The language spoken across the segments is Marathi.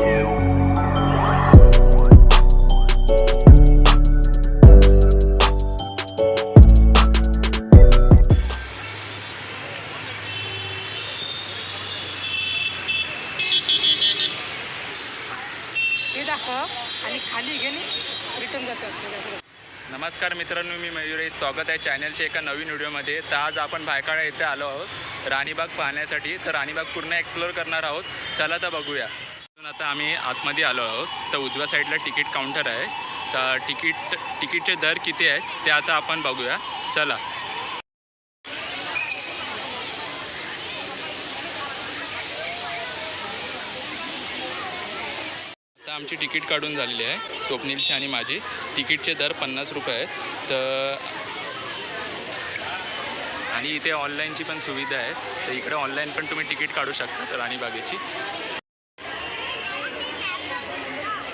आणि खाली रिटर्न जातात नमस्कार मित्रांनो मी मयुरेश स्वागत आहे चॅनलच्या एका नवीन व्हिडिओमध्ये. तर आज आपण भायखळा येथे आलो आहोत राणीबाग पाहण्यासाठी. तर राणीबाग पूर्ण एक्सप्लोअर करणार आहोत. चला तर बघूया. आता आम्ही आतमध्ये आलो आहोत. तर उजव्या साईडला तिकीट काउंटर आहे. तर तिकीट तिकीटचे दर किती आहेत ते आता आपण बघूया. चला. आता आमची तिकीट काढून झालेली आहे स्वप्नीलची आणि माझी. तिकीटचे दर पन्नास रुपये आहेत. तर आणि इथे ऑनलाईनची पण सुविधा आहे. तर इकडे ऑनलाईन पण तुम्ही तिकीट काढू शकता राणीबागेची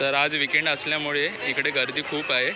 तर आज विकेंड असल्यामुळे इकडे गर्दी खूप आहे.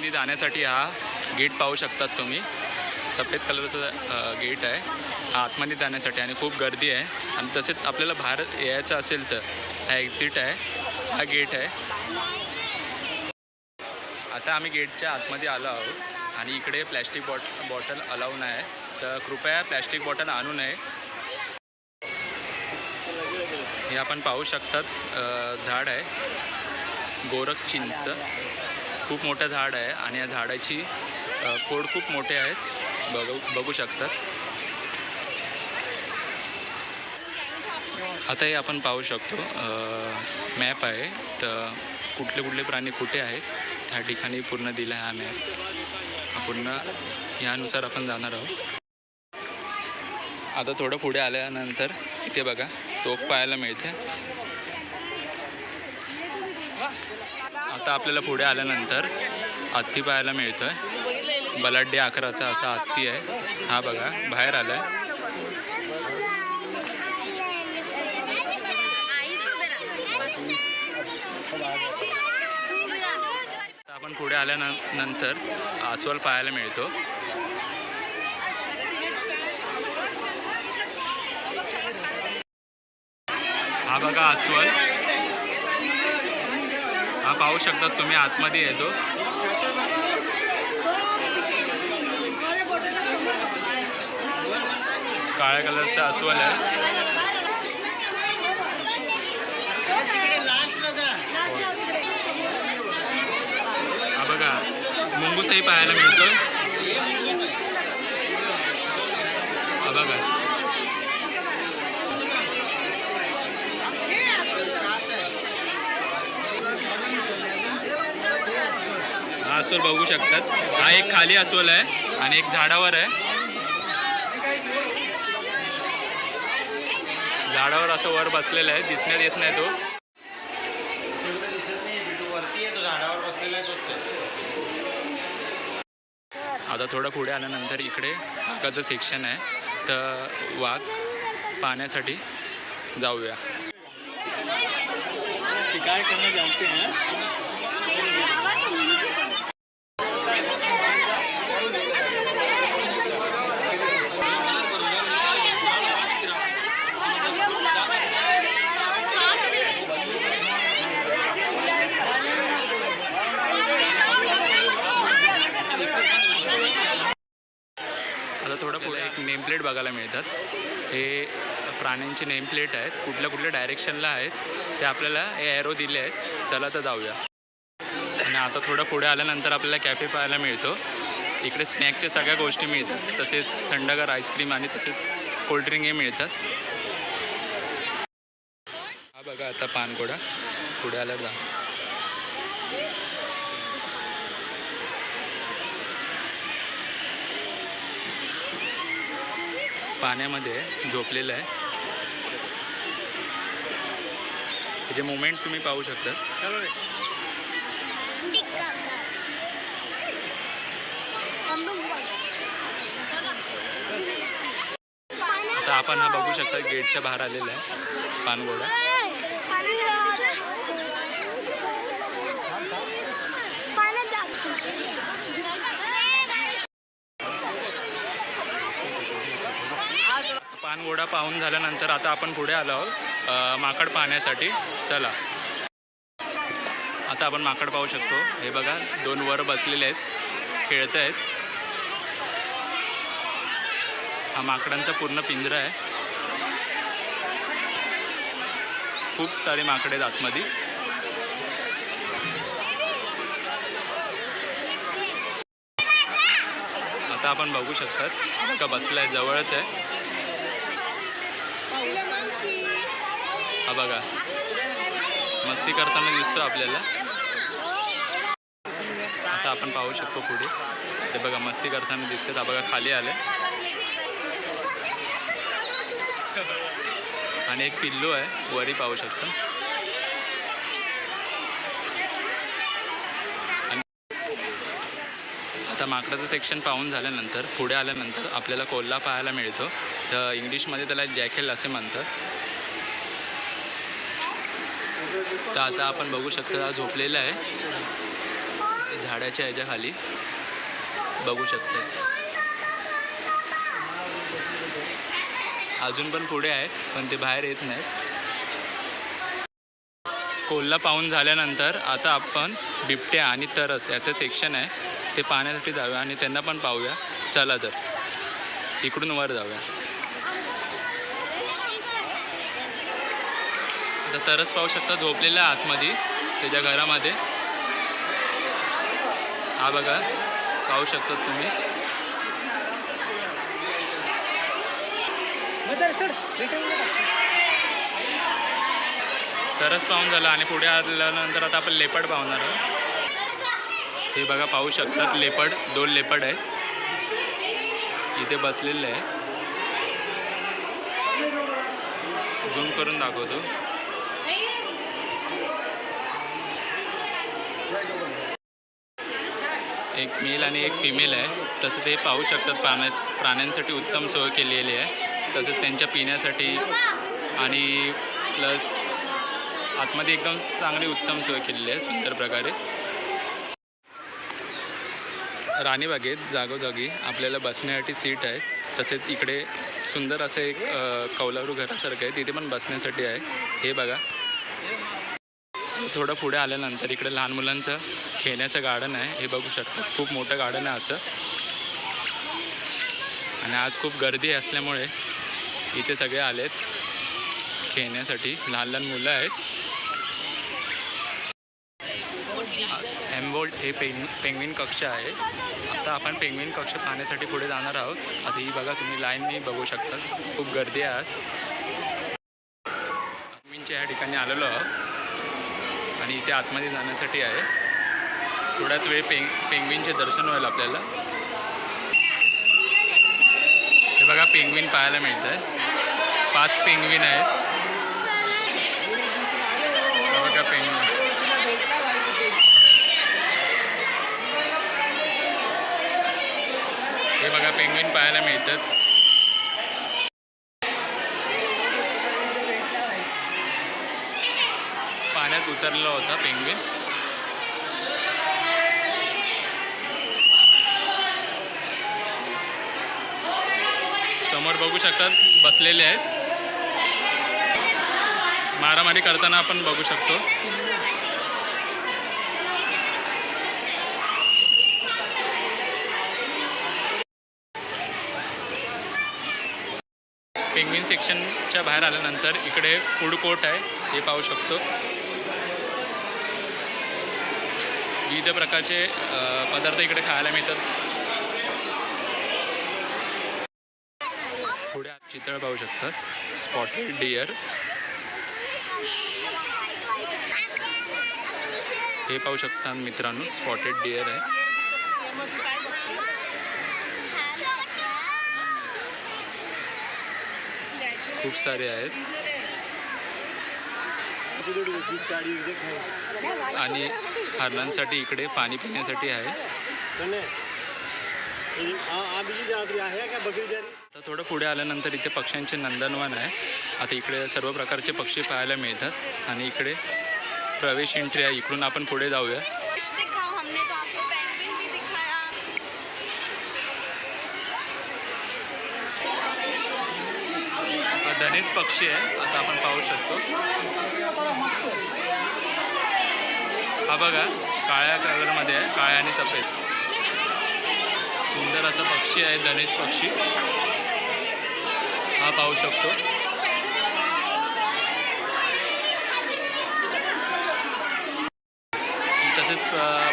आतमध्ये जाण्यासाठी हा गेट पाहू शकतात तुम्ही. सफेद कलरचा गेट आहे. हा आतमध्ये जाण्यासाठी आणि खूप गर्दी आहे. आणि तसेच आपल्याला बाहेर यायचं असेल तर हा एक्झिट आहे. हा गेट आहे. आता आम्ही गेटच्या आतमध्ये आलो आहोत. आणि इकडे प्लॅस्टिक बॉट बॉटल अलाव नाही. आहे तर कृपया प्लॅस्टिक बॉटल आणू नये. हे आपण पाहू शकतात. झाड आहे. गोरख चिंच खूप मोठं झाड आहे आणि या झाडाची खोड खूप मोठे आहेत. बघू बघू शकतात. आता हे आपण पाहू शकतो मॅप आहे. तर कुठले कुठले प्राणी कुठे आहेत त्या ठिकाणी पूर्ण दिला आहे हा मॅप. पूर्ण ह्यानुसार आपण जाणार आहोत. आता थोडं पुढे आल्यानंतर इथे बघा टोप पाहायला मिळते. आता आपल्याला पुढे आल्यानंतर हत्ती पाहायला मिळतो आहे बलाढ्य आकाराचा असा हत्ती आहे. हा बघा बाहेर आला आहे आता आपण पुढे आल्यानंतर अस्वल पाहायला मिळतो. हा बघा अस्वल. हा पाहू शकतात तुम्ही आतमध्ये येतो. काळ्या कलरचा अस्वल आहे. हा बघा मुंगूसही पाहायला मिळतो. हा बघा हा अस्वल बघू शकतात. हा एक खाली अस्वल आहे आणि एक झाडावर आहे. झाडावर असं वर बसलेलं आहे. दिसण्यात येत नाही तो. आता थोडं पुढे आल्यानंतर इकडे वाघाचं सेक्शन आहे. तर वाघ पाहण्यासाठी जाऊया. शिकार करणं जाते हैं आता थोडं पुढे एक नेम प्लेट बघायला मिळतात हे प्राण्यांचे नेम प्लेट आहेत कुठल्या कुठल्या डायरेक्शनला आहेत ते आपल्याला हे ॲरो दिले आहेत. चला तर जाऊया. आणि आता थोडं पुढे आल्यानंतर आपल्याला कॅफे पाहायला मिळतो. इकडे स्नॅकच्या सगळ्या गोष्टी मिळतात. तसेच थंडगार आईस्क्रीम आणि तसेच कोल्ड्रिंक हे मिळतात. हा बघा आता पानकोडा. पुढे आल्यावर जा. पाण्यामध्ये झोपलेलं आहे. त्याचे मुवमेंट तुम्ही पाहू शकता. आता आपण हा बघू शकता गेटच्या बाहेर आलेला आहे पानगोडा. पानगोडा पाहून झाल्यानंतर आता आपण पुढे आलो आहोत माकड पाहण्यासाठी. चला. आता आपण माकड पाहू शकतो. हे बघा दोन वर बसलेले आहेत. खेळत आहेत. हा माकडांचा पूर्ण पिंजरा आहे. खूप सारे माकडे आहेत आतमध्ये. आता आपण बघू शकतात का बसलाय जवळच आहे. हा बघा. मस्ती करताना दिसतो आपल्याला. आता आपण पाहू शकतो पुढे. ते बघा मस्ती करताना दिसतात हा बघा खाली आले आणि एक पिल्लू आहे. वरी पाहू शकतो. आणि आता माकडाचं सेक्शन पाहून झाल्यानंतर पुढे आल्यानंतर आपल्याला कोल्हा पाहायला मिळतो. तर इंग्लिशमध्ये त्याला जॅकेल असे म्हणतात. तर आता आपण बघू शकता हा झोपलेला आहे. झाडाच्या ह्याच्या खाली बघू शकता. अजून पण पुढे आहे पण ते बाहेर येत नाहीत. कोल्हा पाहून झाल्यानंतर आता आपण बिबट्या आणि तरस याचं सेक्शन आहे. ते पाहण्यासाठी जाऊया आणि त्यांना पण पाहूया. चला तर. इकडून वर जाऊया. आता तरस पाहू शकता झोपलेला आहे आतमध्ये त्याच्या घरामध्ये. हा बघा पाहू शकता तुम्ही. तरच पाहून झालं आणि पुढे आल्यानंतर आता आपण लेपड पाहणार आहोत. हे बघा पाहू शकतात लेपड दोन लेपड आहेत. इथे बसलेले आहे झूम करून दाखवतो. एक मेल आणि एक फिमेल आहे. तसं ते पाहू शकतात प्राण्या प्राण्यांसाठी उत्तम सोय केलेली आहे. तसंच त्यांच्या पिण्यासाठी आणि प्लस आतमध्ये एकदम चांगली उत्तम सोय केलेली आहे सुंदर प्रकारे. राणीबागेत जागोजागी आपल्याला बसण्यासाठी सीट आहे. तसेच इकडे सुंदर असं एक कौलारू घरासारखं आहे. तिथे पण बसण्यासाठी आहे. हे बघा. थोडं पुढे आल्यानंतर इकडे लहान मुलांचं खेळण्याचं गार्डन आहे. हे बघू शकता. खूप मोठं गार्डन आहे असं. आणि आज खूप गर्दी असल्यामुळे इथे सगळे आलेत. खेळण्यासाठी लहान लहान मुलं आहेत. एम्बोल्ड हे पेंग पेंग्विन कक्ष आहे. आता आपण पेंग्विन कक्ष पाहण्यासाठी पुढे जाणार आहोत. आता ही बघा तुम्ही लाईननी बघू शकता. खूप गर्दी आहे आज. पेंग्विनच्या या ठिकाणी आलेलो आहोत. आणि इथे आतमध्ये जाण्यासाठी आहे. थोड्याच वेळ पेंग पेंग्विनचे दर्शन होईल आपल्याला. हे बघा पेंग्विन पाहायला मिळत आहे पाच पेंग्विन आहेत. हे बघा पेंग्विन. हे बघा पेंग्विन पाहायला मिळतात. उतरला होता पेंग्विन समोर बघू शकतात बसलेले आहेत. मारामारी करताना आपण बघू शकतो. पेंग्विन सेक्शनच्या बाहेर आल्यानंतर इकडे फूड कोर्ट आहे हे पाहू शकतो. विविध प्रकारचे पदार्थ इकडे खायला मिळतात. पुढे आप चितळ पाहू शकतात. स्पॉटेड डिअर हे पाहू शकता मित्रांनो स्पॉटेड डिअर आहे. खूप सारे आहेत. आणि हरणांसाठी इकडे पाणी पिण्यासाठी आहे. आता थोडं पुढे आल्यानंतर इथे पक्ष्यांचे नंदनवन आहे. आता इकडे सर्व प्रकारचे पक्षी पाहायला मिळतात. आणि इकडे प्रवेश एंट्री आहे. इकडून आपण पुढे जाऊया. हा पक्षी आहे. आता आपण पाहू शकतो. हा बघा काळ्या कलरमध्ये आहे काळ्या आणि सफेद. सुंदर असा पक्षी आहे धनेश पक्षी. हा पाहू शकतो. तसेच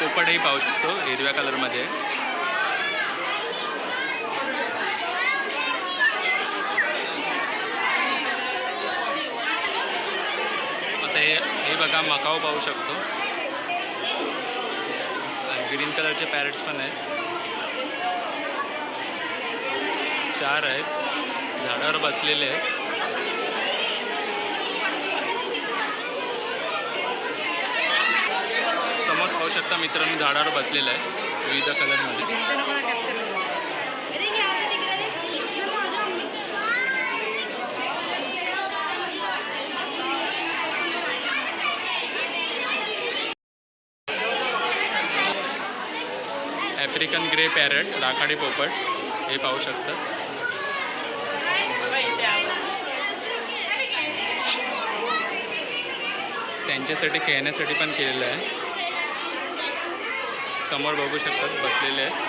पोपटही पाहू शकतो हिरव्या कलरमध्ये आहे. आता हे बघा मकाव पाहू शकतो. ग्रीन कलरचे पॅरेट्स पण आहेत. चार आहेत. झाडावर बसलेले आहेत. समोर पाहू शकता मित्रांनो झाडावर बसलेलं आहे विविध कलरमध्ये ॲफ्रिकन ग्रे पॅरट राखाडी पोपट हे पाहू शकतात त्यांच्यासाठी खेळण्यासाठी पण केलेलं आहे. समोर बघू शकतात बसलेले आहे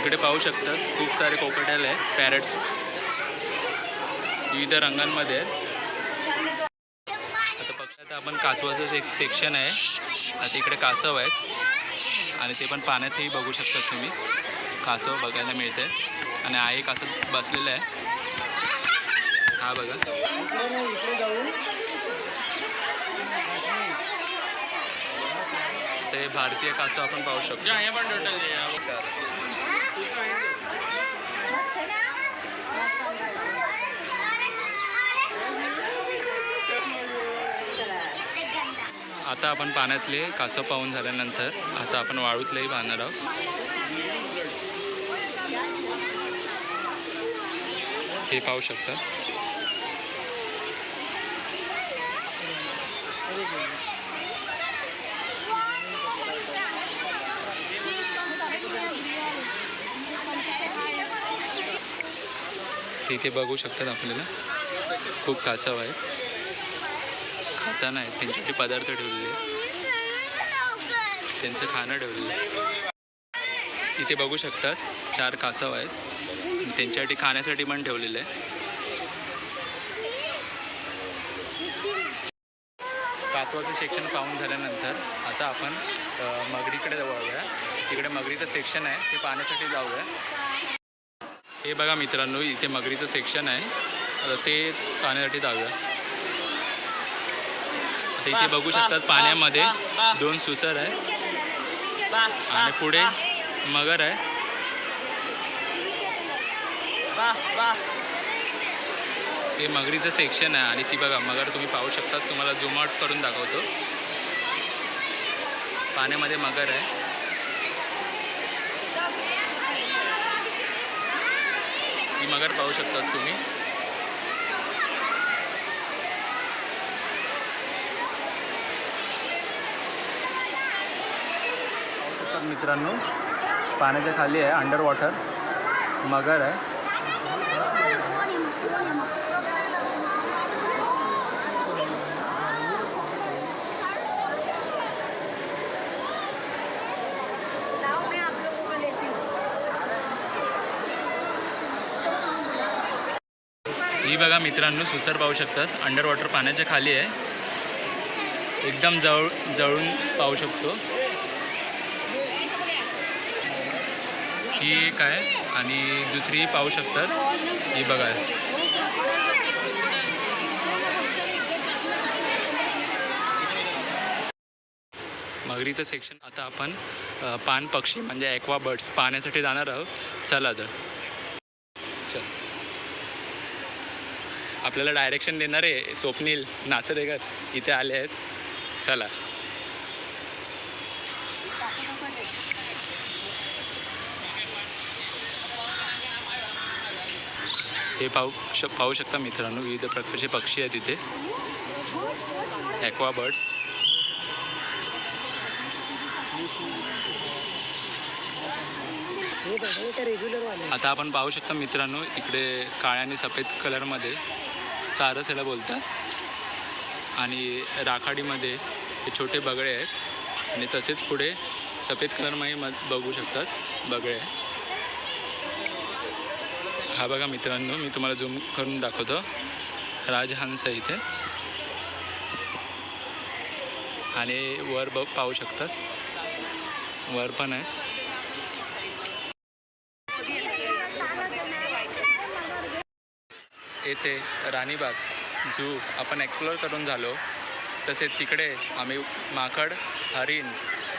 इकडे पाहू शकतात खूप सारे कोकटेल आहे पॅरट्स विविध रंगांमध्ये आहेत. आपण कासवाचं एक सेक्शन आहे आता इकडे कासव आहेत. आणि ते पण पाण्यातही बघू शकता तुम्ही. कासव बघायला मिळते आणि हा एक असं बसलेलं आहे. हा बघा. ते भारतीय कासव आपण पाहू शकतो पण टोटल आता आपण पाण्यातले कासव पाहून झाल्यानंतर आता आपण वाळूतलेही पाहणार आहोत. हे पाहू शकता. तिथे बघू शकतात आपल्याला. खूप कासव आहेत. खाताना आहेत. त्यांच्यासाठी पदार्थ ठेवलेले आहेत. त्यांचं खाणं ठेवलेलं आहे. इथे बघू शकतात चार कासव आहेत. त्यांच्यासाठी खाण्यासाठी पण ठेवलेलं आहे. कासवाचं सेक्शन पाहून झाल्यानंतर आता आपण मगरीकडे जाऊया तिकडे मगरीचं सेक्शन आहे. ते पाहण्यासाठी जाऊया. हे बघा मित्रांनो इथे मगरीचं सेक्शन आहे. ते पाहण्यासाठी जाऊया. आता इथे बघू शकतात पाण्यामध्ये दोन सुसर आहे आणि पुढे मगर आहे. ते मगरीचं सेक्शन आहे आणि ती बघा मगर तुम्ही पाहू शकता तुम्हाला झूम आउट करून दाखवतो. पाण्यामध्ये मगर आहे. ही मगर पाहू शकतात तुम्ही. तर मित्रांनो. पाण्याच्या खाली आहे अंडर वॉटर मगर आहे. ही बघा मित्रांनो सुसर पाहू शकतात. अंडर वॉटर पाण्याच्या खाली आहे. एकदम जवळ जवळून पाहू शकतो. ही एक आहे आणि दुसरी पाहू शकतात. ही बघा. मगरीचं सेक्शन आता आपण पान पक्षी म्हणजे ॲक्वा बर्ड्स पाहण्यासाठी जाणार आहोत. चला तर. चल. आपल्याला डायरेक्शन देणारे स्वप्नील नाचरेकर इथे आले आहेत. चला. हे पाहू श पाहू शकता मित्रांनो विविध प्रकारचे पक्षी आहेत इथे. ॲक्वा बर्ड्स आता आपण पाहू शकता मित्रांनो इकडे काळ्या आणि सफेद कलरमध्ये सारस याला बोलतात. आणि राखाडीमध्ये हे छोटे बगळे आहेत. आणि तसेच पुढे सफेद कलरमध्ये म बघू शकतात बगळे. हा बघा मित्रांनो मी तुम्हाला झूम करून दाखवतो. राजहंस आहे इथे. आणि वर ब पाहू शकतात वर पण आहे. येथे राणीबाग झू आपण एक्सप्लोअर करून झालो. तसेच तिकडे आम्ही माकड हरिण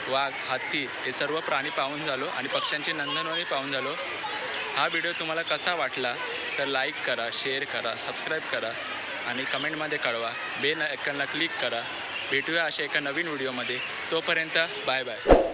वाघ हत्ती हे सर्व प्राणी पाहून झालो आणि पक्ष्यांची नंदनवणी पाहून झालो. हा व्हिडिओ तुम्हाला कसा वाटला तर लाईक करा शेअर करा सबस्क्राईब करा आणि कमेंटमध्ये कळवा. बेल आयकनला क्लिक करा. भेटूया अशा एका नवीन व्हिडिओमध्ये तोपर्यंत बाय बाय